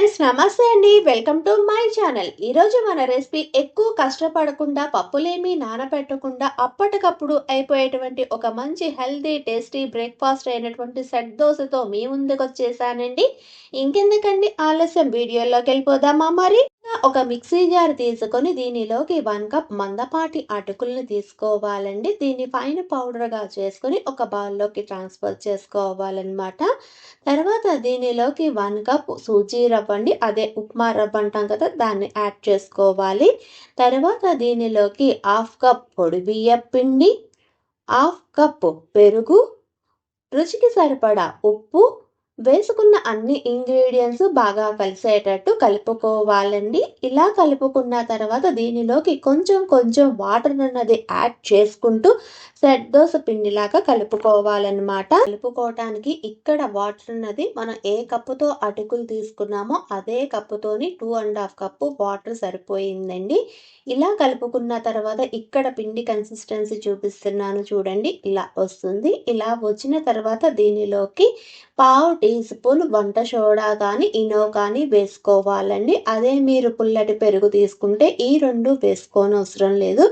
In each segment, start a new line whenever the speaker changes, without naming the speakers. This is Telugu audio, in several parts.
ఫ్రెండ్స్ నమస్తే అండి. Welcome to my channel. ఈరోజు మన రెసిపీ ఎక్కువ కష్టపడకుండా పప్పులేమీ నానబెట్టకుండా అప్పటికప్పుడు అయిపోయేటువంటి ఒక మంచి హెల్తీ టేస్టీ బ్రేక్ఫాస్ట్ అయినటువంటి సెట్ దోశతో మీ ముందుకు వచ్చేసానండి ఇంకెందుకండి? ఆలస్యం. వీడియోలోకి వెళ్ళిపోదామా మరి? ఒక మిక్సీ జార్ తీసుకొని దీనిలోకి వన్ కప్ మందపాటి అటుకుల్ని తీసుకోవాలండి. దీన్ని ఫైన్ పౌడర్గా చేసుకొని ఒక బౌల్లోకి ట్రాన్స్ఫర్ చేసుకోవాలన్నమాట. తర్వాత దీనిలోకి వన్ కప్ సూజీ రవ్వ అండి అదే ఉప్మా రవ్వ అంటాం కదా దాన్ని యాడ్ చేసుకోవాలి. తర్వాత దీనిలోకి హాఫ్ కప్ పొడి బియ్య పిండి హాఫ్ కప్ పెరుగు రుచికి సరిపడా ఉప్పు వేసుకున్న అన్ని ఇంగ్రీడియంట్స్ బాగా కలిసేటట్టు కలుపుకోవాలండి. ఇలా కలుపుకున్న తర్వాత దీనిలోకి కొంచెం కొంచెం వాటర్ అన్నది యాడ్ చేసుకుంటూ సెట్ దోశ పిండిలాగా కలుపుకోవాలన్నమాట. కలుపుకోవటానికి ఇక్కడ వాటర్ అన్నది మనం ఏ కప్పుతో అటుకులు తీసుకున్నామో అదే కప్పుతోని two and half cup water సరిపోయిందండి. ఇలా కలుపుకున్న తర్వాత ఇక్కడ పిండి కన్సిస్టెన్సీ చూపిస్తున్నాను చూడండి ఇలా వస్తుంది. ఇలా వచ్చిన తర్వాత దీనిలోకి పావు టీ స్పూన్ వంట సోడా కానీ ఇనో కానీ వేసుకోవాలండి. అదే మీరు పుల్లటి పెరుగు తీసుకుంటే ఈ రెండు వేసుకోని అవసరం లేదు.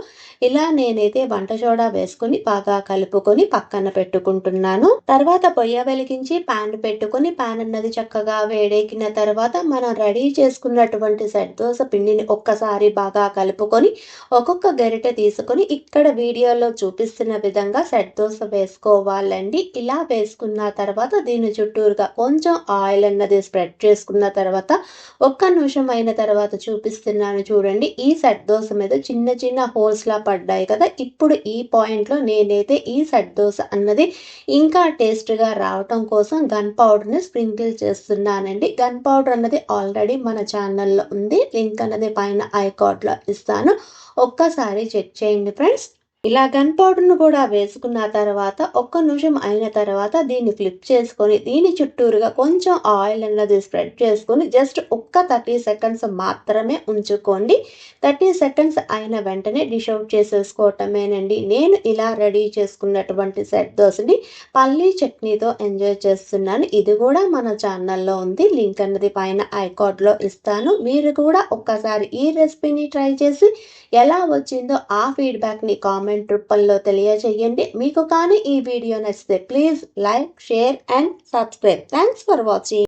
ఇలా నేనైతే వంట సోడా వేసుకొని బాగా కలుపుకొని పక్కన పెట్టుకుంటున్నాను. తర్వాత పొయ్య వెలిగించి ప్యాన్ పెట్టుకొని ప్యాన్ అన్నది చక్కగా వేడెక్కిన తర్వాత మనం రెడీ చేసుకున్నటువంటి సెట్ దోశ పిండిని ఒక్కసారి బాగా కలుపుకొని ఒక్కొక్క గరిటె తీసుకొని ఇక్కడ వీడియోలో చూపిస్తున్న విధంగా సెట్ దోశ వేసుకోవాలండి. ఇలా వేసుకున్న తర్వాత దీని చుట్టూరుగా కొంచెం ఆయిల్ అన్నది స్ప్రెడ్ చేసుకున్న తర్వాత ఒక్క నిమిషం అయిన తర్వాత చూపిస్తున్నాను చూడండి. ఈ సెట్ దోశ మీద చిన్న చిన్న హోల్స్ లా పడ్డాయి కదా. ఇప్పుడు ఈ పాయింట్లో నేనైతే ఈ సెట్ దోశ అన్నది ఇంకా టేస్ట్గా రావటం కోసం గన్ పౌడర్ని స్ప్రింకిల్ చేస్తున్నానండి. గన్ పౌడర్ అన్నది ఆల్రెడీ మన ఛానల్లో ఉంది. లింక్ అన్నది పైన ఐకాట్లో ఇస్తాను. ఒక్కసారి చెక్ చేయండి ఫ్రెండ్స్ ఇలా గన్ పౌడర్ను కూడా వేసుకున్న తర్వాత ఒక్క నిమిషం అయిన తర్వాత దీన్ని ఫ్లిప్ చేసుకొని దీని చుట్టూరుగా కొంచెం ఆయిల్ అన్నది స్ప్రెడ్ చేసుకొని జస్ట్ ఒక్క థర్టీ సెకండ్స్ మాత్రమే ఉంచుకోండి. థర్టీ సెకండ్స్ అయిన వెంటనే డిష్ అవుట్ చేసేసుకోవటమేనండి. నేను ఇలా రెడీ చేసుకున్నటువంటి సెట్ దోశని పల్లీ చట్నీతో ఎంజాయ్ చేస్తున్నాను. ఇది కూడా మన ఛానల్లో ఉంది. లింక్ అన్నది పైన ఐకార్డ్లో ఇస్తాను. మీరు కూడా ఒక్కసారి ఈ రెసిపీని ట్రై చేసి ఎలా వచ్చిందో ఆ ఫీడ్బ్యాక్ని కామెంట్ రూపంలో తెలియజేయండి. మీకు కానీ ఈ వీడియో నచ్చితే please like share and subscribe thanks for watching